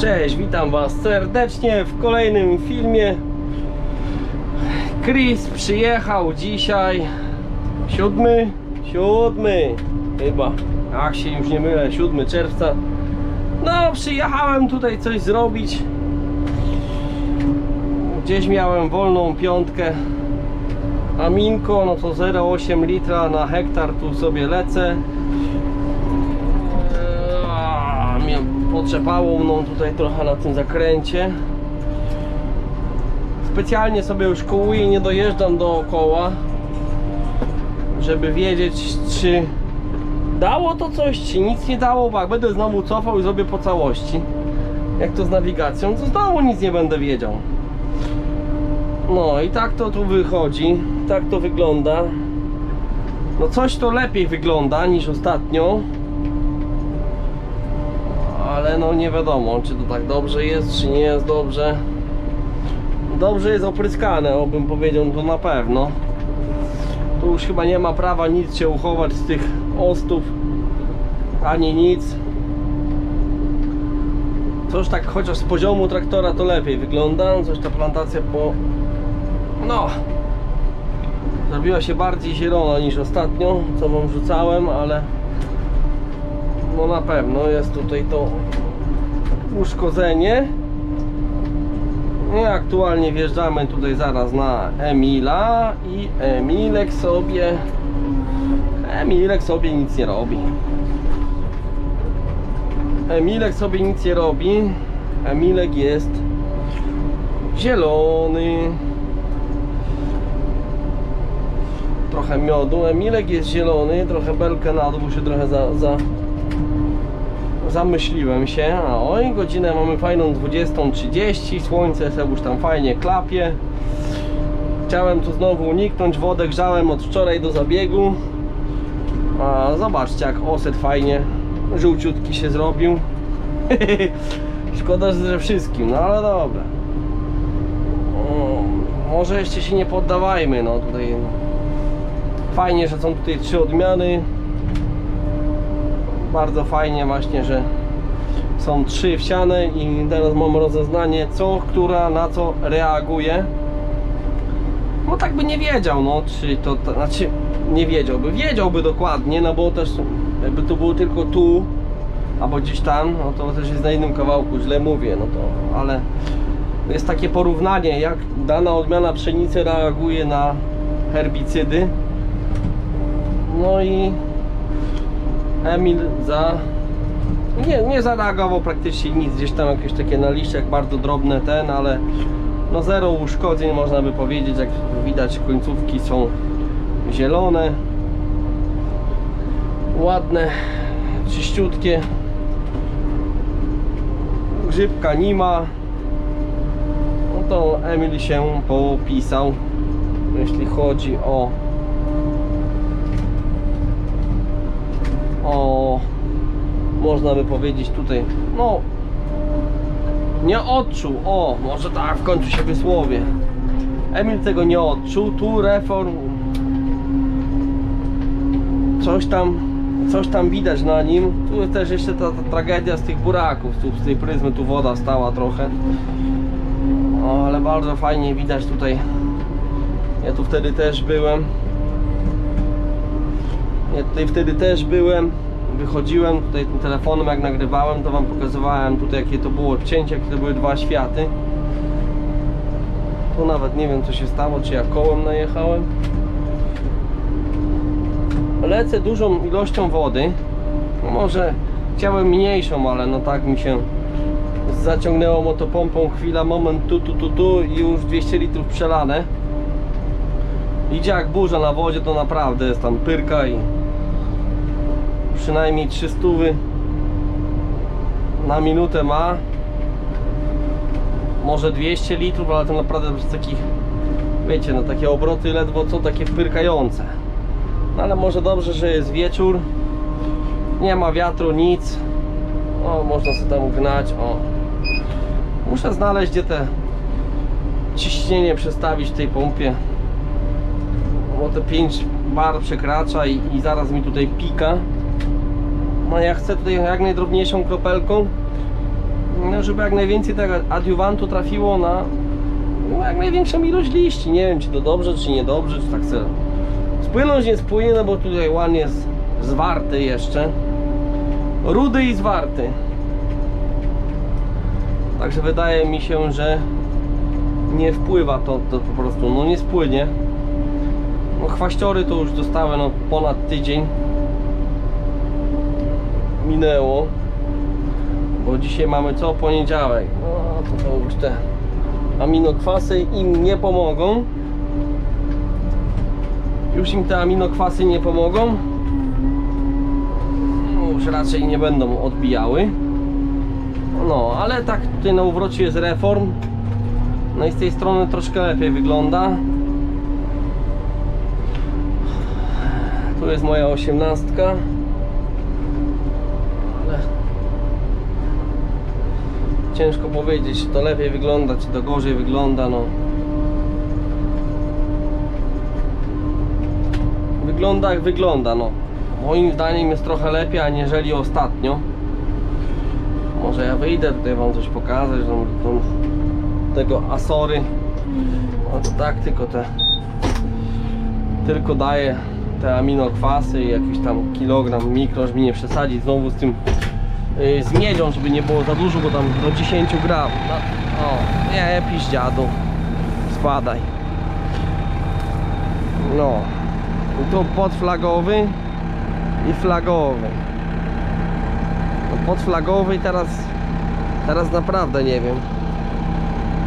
Cześć, witam Was serdecznie w kolejnym filmie. Chris przyjechał dzisiaj siódmy, siódmy chyba, jak się już nie mylę, 7 czerwca. No, przyjechałem tutaj coś zrobić. Gdzieś miałem wolną piątkę. Aminko, no to 0,8 litra na hektar tu sobie lecę. Potrzepało mną tutaj trochę na tym zakręcie. Specjalnie sobie już kołuję nie dojeżdżam dookoła, żeby wiedzieć, czy dało to coś, czy nic nie dało, bo jak będę znowu cofał i zrobię po całości, jak to z nawigacją, to znowu nic nie będę wiedział. No i tak to tu wychodzi, tak to wygląda. No coś to lepiej wygląda niż ostatnio. Ale no nie wiadomo, czy to tak dobrze jest, czy nie jest dobrze. Dobrze jest opryskane, o bym powiedział, to na pewno. Tu już chyba nie ma prawa nic się uchować z tych ostów, ani nic. Coś tak chociaż z poziomu traktora to lepiej wygląda, coś ta plantacja po... No, zrobiła się bardziej zielona niż ostatnio, co wam rzucałem, ale no na pewno jest tutaj to uszkodzenie. I aktualnie wjeżdżamy tutaj zaraz na Emila i Emilek sobie Emilek sobie nic nie robi. Emilek sobie nic nie robi. Emilek jest zielony. Trochę miodu. Emilek jest zielony, trochę belkę na dół się trochę za, za zamyśliłem się. A oj, godzinę mamy fajną 20.30. Słońce sobie już tam fajnie klapie. Chciałem tu znowu uniknąć. Wodę grzałem od wczoraj do zabiegu. A zobaczcie jak oset fajnie żółciutki się zrobił. Szkoda, że wszystkim, no ale dobra. Może jeszcze się nie poddawajmy, no tutaj fajnie, że są tutaj trzy odmiany. Bardzo fajnie właśnie, że są trzy wsiane i teraz mam rozeznanie co, która na co reaguje. No tak by nie wiedział, no czy to, to znaczy nie wiedziałby, wiedziałby dokładnie, no bo też jakby to było tylko tu albo gdzieś tam, no to też jest na innym kawałku, źle mówię, no to, ale jest takie porównanie, jak dana odmiana pszenicy reaguje na herbicydy. No i Emil za nie, nie zareagował praktycznie nic, gdzieś tam jakieś takie na liściach bardzo drobne ten, ale no zero uszkodzeń można by powiedzieć, jak widać końcówki są zielone. Ładne, czyściutkie. Grzybka nie ma. No to Emil się popisał jeśli chodzi o o można by powiedzieć tutaj no nie odczuł, o może tak w końcu się wysłowię. Emil tego nie odczuł, tu reform coś tam coś tam widać na nim. Tu jest też jeszcze ta, ta tragedia z tych buraków tu z tej pryzmy tu woda stała trochę. O, ale bardzo fajnie widać tutaj. Ja tu wtedy też byłem ja tutaj wtedy też byłem wychodziłem tutaj tym telefonem jak nagrywałem to wam pokazywałem tutaj jakie to było odcięcie jakie to były dwa światy. Tu nawet nie wiem co się stało czy ja kołem najechałem. Lecę dużą ilością wody. No może chciałem mniejszą ale no tak mi się zaciągnęło motopompą chwila moment tu tu tu tu i już 200 litrów przelane. Idzie jak burza na wodzie to naprawdę jest tam pyrka i przynajmniej 300 na minutę ma. Może 200 litrów, ale to naprawdę z takich wiecie, no takie obroty ledwo co takie pyrkające no ale może dobrze, że jest wieczór. Nie ma wiatru, nic. O, można sobie tam gnać o. muszę znaleźć gdzie te ciśnienie przestawić w tej pompie. Bo te 5 bar przekracza i, i zaraz mi tutaj pika no ja chcę tutaj jak najdrobniejszą kropelką no żeby jak najwięcej tego adiuwantu trafiło na no, jak największą ilość liści. Nie wiem, czy to dobrze, czy niedobrze, czy tak chcę. Spłynąć nie spłynie, no bo tutaj ładnie jest zwarty jeszcze. Rudy i zwarty. Także wydaje mi się, że nie wpływa to, to po prostu, no nie spłynie. No chwaściory to już dostały no ponad tydzień. Minęło. Bo dzisiaj mamy co? Poniedziałek. No to, to aminokwasy im nie pomogą. Już im te aminokwasy nie pomogą. No, już raczej nie będą odbijały. No, ale tak tutaj na uwrocie jest reform. No i z tej strony troszkę lepiej wygląda. Tu jest moja osiemnastka. Ale ciężko powiedzieć, to lepiej wygląda, czy to gorzej wygląda. No. Wygląda jak wygląda. No. Moim zdaniem jest trochę lepiej, aniżeli ostatnio. Może ja wyjdę tutaj wam coś pokazać, no, tą, tego Asory. No to tak, tylko te tylko daje te aminokwasy i jakiś tam kilogram mikro, żeby nie przesadzić znowu z tym yy, z miedzią, żeby nie było za dużo, bo tam do 10 gram. No, o, nie pisz dziadu. Spadaj. No. I tu podflagowy i flagowy. No podflagowy teraz teraz naprawdę nie wiem.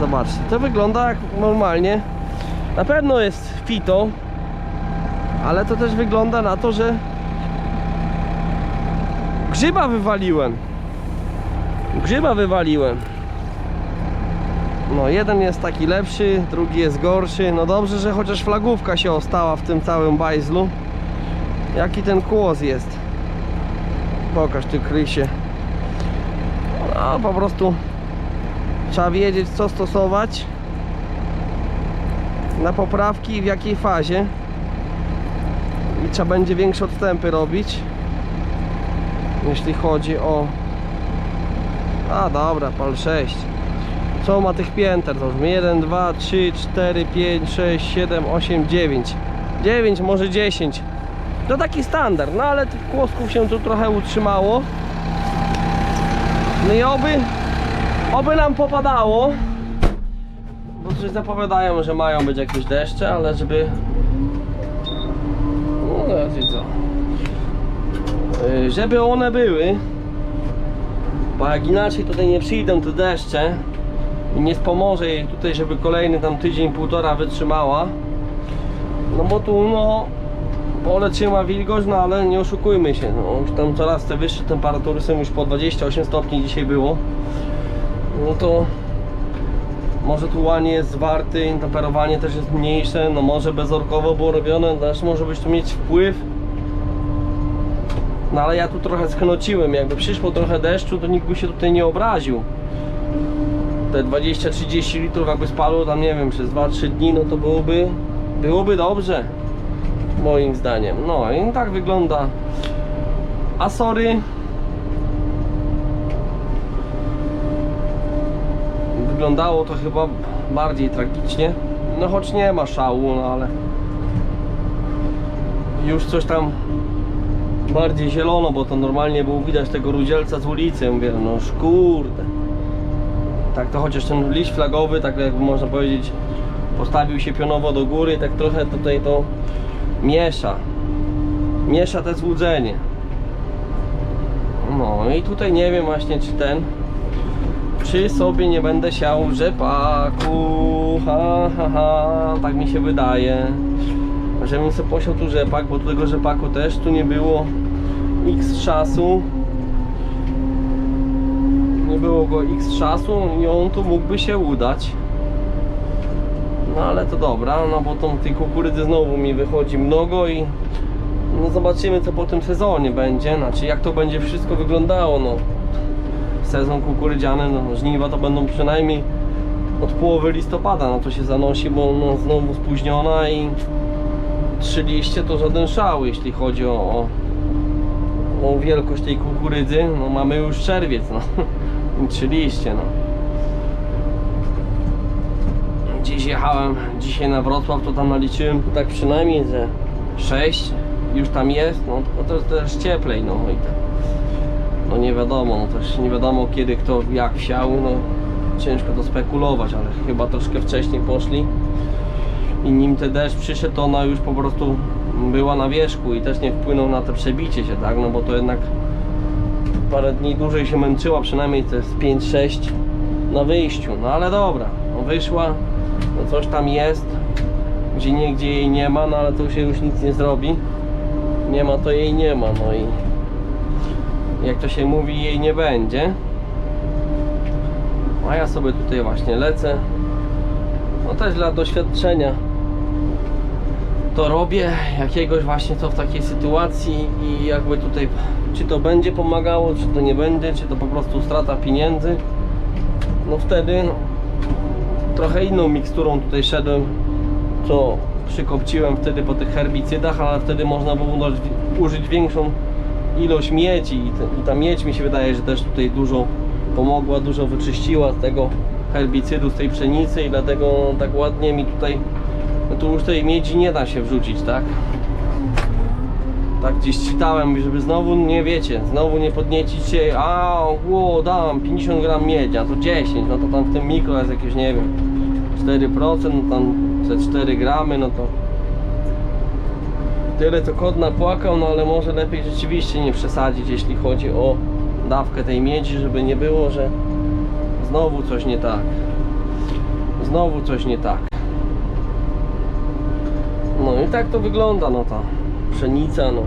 Zobaczcie, to wygląda jak normalnie. Na pewno jest fito, ale to też wygląda na to, że grzyba wywaliłem. Grzyba wywaliłem. No, jeden jest taki lepszy, drugi jest gorszy. No dobrze, że chociaż flagówka się ostała w tym całym bajzlu. Jaki ten kłos jest? Pokaż ty Krysie. No, po prostu trzeba wiedzieć, co stosować na poprawki i w jakiej fazie i trzeba będzie większe odstępy robić jeśli chodzi o a dobra, pal 6 co ma tych pięter? Załóżmy 1, 2, 3, 4, 5, 6, 7, 8, 9 9, może 10 to taki standard, no ale tych kłosków się tu trochę utrzymało. No i oby oby nam popadało. Bo coś zapowiadają, że mają być jakieś deszcze, ale żeby no wiecie co Yy, żeby one były bo jak inaczej tutaj nie przyjdą te deszcze i nie wspomoże jej tutaj, żeby kolejny tam tydzień, półtora wytrzymała no bo tu no pole trzyma wilgoć, no ale nie oszukujmy się no, już tam coraz te wyższe temperatury są już po 28 stopni dzisiaj było no to może tu łanie jest zwarty, temperowanie też jest mniejsze, no może bezorkowo było robione, też może być tu mieć wpływ. No ale ja tu trochę sknociłem, jakby przyszło trochę deszczu, to nikt by się tutaj nie obraził. Te 20-30 litrów jakby spadło tam, nie wiem, przez 2-3 dni, no to byłoby, byłoby dobrze. Moim zdaniem. No i tak wygląda Asory. wyglądało to chyba bardziej tragicznie. No choć nie ma szału, no ale już coś tam bardziej zielono, bo to normalnie było widać tego rudzielca z ulicy. Ja Mówię, no kurde. Tak to chociaż ten liść flagowy, tak jakby można powiedzieć, postawił się pionowo do góry, tak trochę tutaj to miesza. Miesza te złudzenie. No i tutaj nie wiem właśnie czy ten czy sobie nie będę siał rzepaku, ha ha ha, tak mi się wydaje, żebym sobie posiał tu rzepak, bo tego rzepaku też tu nie było x czasu, nie było go x czasu i on tu mógłby się udać. No ale to dobra, no bo tą tej kukurydzy znowu mi wychodzi mnogo i no zobaczymy co po tym sezonie będzie, znaczy jak to będzie wszystko wyglądało, no. Sezon kukurydziany, no żniwa to będą przynajmniej od połowy listopada, no to się zanosi, bo no, znowu spóźniona i 30 to żaden szał, jeśli chodzi o, o, o wielkość tej kukurydzy, no mamy już czerwiec, no. Trzy liście, no. Dziś jechałem, dzisiaj na Wrocław, to tam naliczyłem tak przynajmniej ze 6 już tam jest, no to, to też cieplej, no i tak. No nie wiadomo, no też nie wiadomo kiedy kto jak wsiał, no. Ciężko to spekulować, ale chyba troszkę wcześniej poszli i nim ten deszcz przyszedł, to ona już po prostu była na wierzchu i też nie wpłynął na to przebicie się, tak, no bo to jednak parę dni dłużej się męczyła, przynajmniej to jest 5-6 na wyjściu, no ale dobra, no wyszła, no coś tam jest, gdzie niegdzie jej nie ma, no ale tu się już nic nie zrobi, nie ma to jej nie ma, no i jak to się mówi, jej nie będzie. A ja sobie tutaj właśnie lecę. No też dla doświadczenia to robię jakiegoś właśnie co w takiej sytuacji i jakby tutaj czy to będzie pomagało, czy to nie będzie, czy to po prostu strata pieniędzy. No wtedy trochę inną miksturą tutaj szedłem, co przykopciłem wtedy po tych herbicydach, ale wtedy można było użyć, większą ilość miedzi i ta miedź mi się wydaje, że też tutaj dużo pomogła, dużo wyczyściła z tego herbicydu, z tej pszenicy i dlatego tak ładnie mi tutaj, no tu już tej miedzi nie da się wrzucić, tak? Tak gdzieś czytałem, żeby znowu nie wiecie, znowu nie podniecić się, a o, dam 50 gram miedzi, a to 10, no to tam w tym mikro jest jakieś, nie wiem, 4%, no tam te 4 gramy, no to tyle to kod napłakał, no ale może lepiej rzeczywiście nie przesadzić, jeśli chodzi o dawkę tej miedzi, żeby nie było, że znowu coś nie tak. Znowu coś nie tak. No i tak to wygląda, no ta pszenica, no.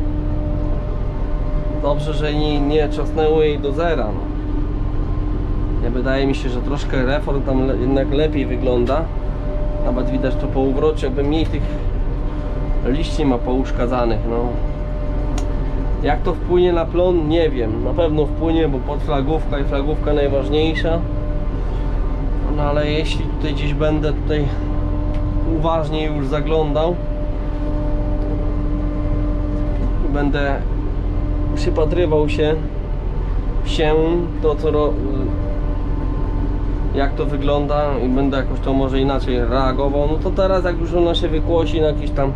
Dobrze, że nie, nie czasnęło jej do zera, no. Ja wydaje mi się, że troszkę reform tam le, jednak lepiej wygląda. Nawet widać to po uwrocie, jakby mniej tych liści ma pouszkadzanych, no. Jak to wpłynie na plon, nie wiem. Na pewno wpłynie, bo podflagówka i flagówka najważniejsza. No ale jeśli tutaj gdzieś będę tutaj uważnie już zaglądał i będę przypatrywał się się to co ro, jak to wygląda i będę jakoś to może inaczej reagował, no to teraz jak już ona się wykłosi na jakiś tam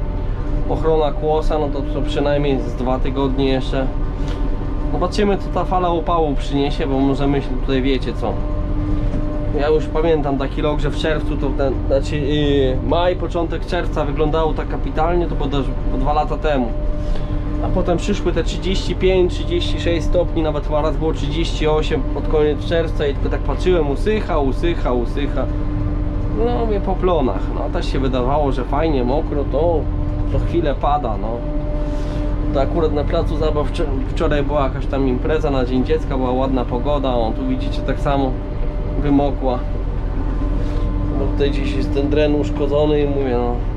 ochrona kłosa, no to, to przynajmniej z dwa tygodnie jeszcze. Zobaczymy co ta fala upału przyniesie, bo możemy się tutaj wiecie co. Ja już pamiętam taki rok, że w czerwcu to ten, znaczy yy, maj, początek czerwca wyglądało tak kapitalnie, to po dwa lata temu a potem przyszły te 35, 36 stopni, nawet raz było 38 pod koniec czerwca i tylko tak patrzyłem, usycha, usycha, usycha no mnie po plonach, no też się wydawało, że fajnie, mokro, to co chwilę pada, no. To akurat na placu zabaw wczor- wczoraj była jakaś tam impreza na Dzień Dziecka, była ładna pogoda, o tu widzicie tak samo wymokła. Bo tutaj gdzieś jest ten dren uszkodzony i mówię, no.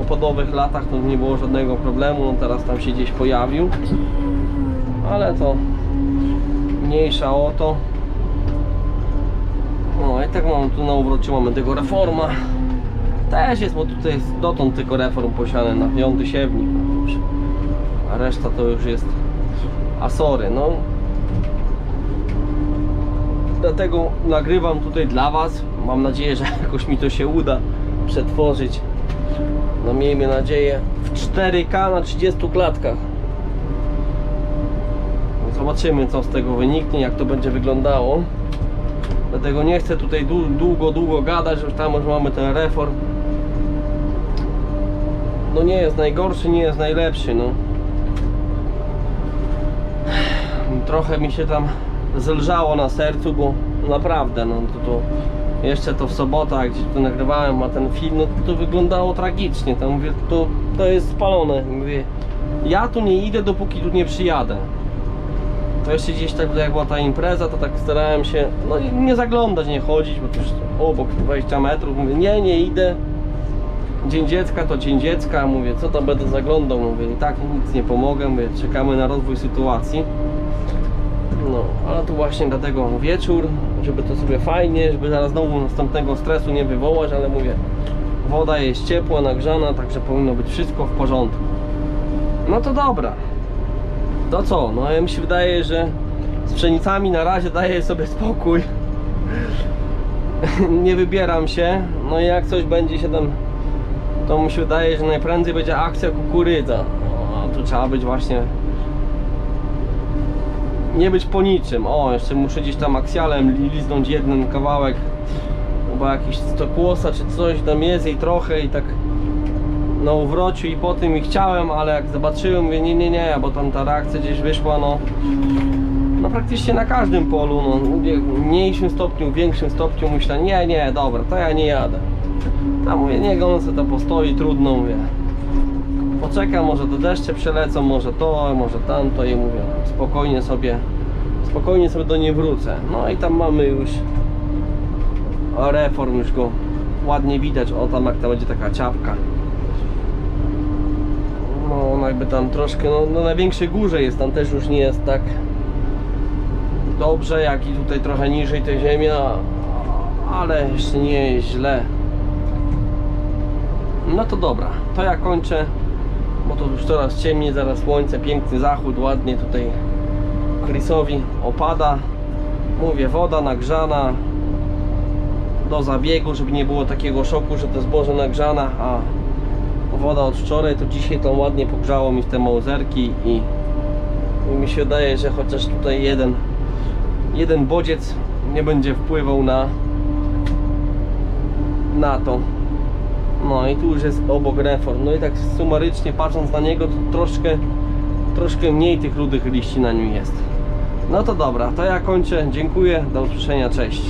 Opadowych latach to nie było żadnego problemu, no teraz tam się gdzieś pojawił. Ale to mniejsza o to. No i tak mamy tu na uwrocie mamy tego reforma. Też jest, bo tutaj jest dotąd tylko reform posiany na piąty siewnik. A reszta to już jest Asory. No. Dlatego nagrywam tutaj dla Was. Mam nadzieję, że jakoś mi to się uda przetworzyć. No miejmy nadzieję w 4K na 30 klatkach. Zobaczymy co z tego wyniknie, jak to będzie wyglądało. Dlatego nie chcę tutaj dłu- długo, długo gadać, że tam już mamy ten reform. No nie jest najgorszy, nie jest najlepszy, no. Trochę mi się tam zelżało na sercu, bo naprawdę, no to, to jeszcze to w sobotę, gdzie tu nagrywałem, a ten film, no to wyglądało tragicznie. Tam mówię, to, to jest spalone. Mówię, ja tu nie idę, dopóki tu nie przyjadę to jeszcze gdzieś tak jak była ta impreza, to tak starałem się no nie zaglądać, nie chodzić, bo to już obok 20 metrów, mówię nie, nie idę. Dzień dziecka to dzień dziecka, mówię co tam będę zaglądał, mówię i tak nic nie pomogę, mówię czekamy na rozwój sytuacji. No, ale tu właśnie dlatego wieczór, żeby to sobie fajnie, żeby zaraz znowu następnego stresu nie wywołać, ale mówię woda jest ciepła, nagrzana, także powinno być wszystko w porządku. No to dobra. To co? No ja mi się wydaje, że z pszenicami na razie daję sobie spokój. Nie wybieram się. No i jak coś będzie się tam to mi się wydaje, że najprędzej będzie akcja kukurydza. No, a tu trzeba być właśnie nie być po niczym. O, jeszcze muszę gdzieś tam aksjalem li- liznąć jeden kawałek bo jakiś stokłosa czy coś tam jest i trochę i tak na uwrociu i po tym i chciałem, ale jak zobaczyłem, mówię nie, nie, nie, bo tam ta reakcja gdzieś wyszła, no no praktycznie na każdym polu, no w mniejszym stopniu, w większym stopniu myślę, nie, nie, dobra, to ja nie jadę. A mówię, niech on sobie to postoi, trudno, mówię. Poczekam, może te deszcze przelecą, może to, może tamto i mówię, spokojnie sobie, spokojnie sobie do niej wrócę. No i tam mamy już reform, już go ładnie widać, o tam jak tam będzie taka ciapka. No ona jakby tam troszkę, no na największej górze jest, tam też już nie jest tak dobrze, jak i tutaj trochę niżej ta ziemia, ale jeszcze nie źle. No to dobra, to ja kończę, bo to już coraz ciemniej, zaraz słońce, piękny zachód, ładnie tutaj Chrisowi opada. Mówię, woda nagrzana do zabiegu, żeby nie było takiego szoku, że to zboże nagrzana, a woda od wczoraj, to dzisiaj to ładnie pogrzało mi w te mauzerki i, i mi się wydaje, że chociaż tutaj jeden jeden bodziec nie będzie wpływał na na to no i tu już jest obok reform. No i tak sumarycznie patrząc na niego to troszkę troszkę mniej tych rudych liści na nim jest. No to dobra, to ja kończę, dziękuję, do usłyszenia, cześć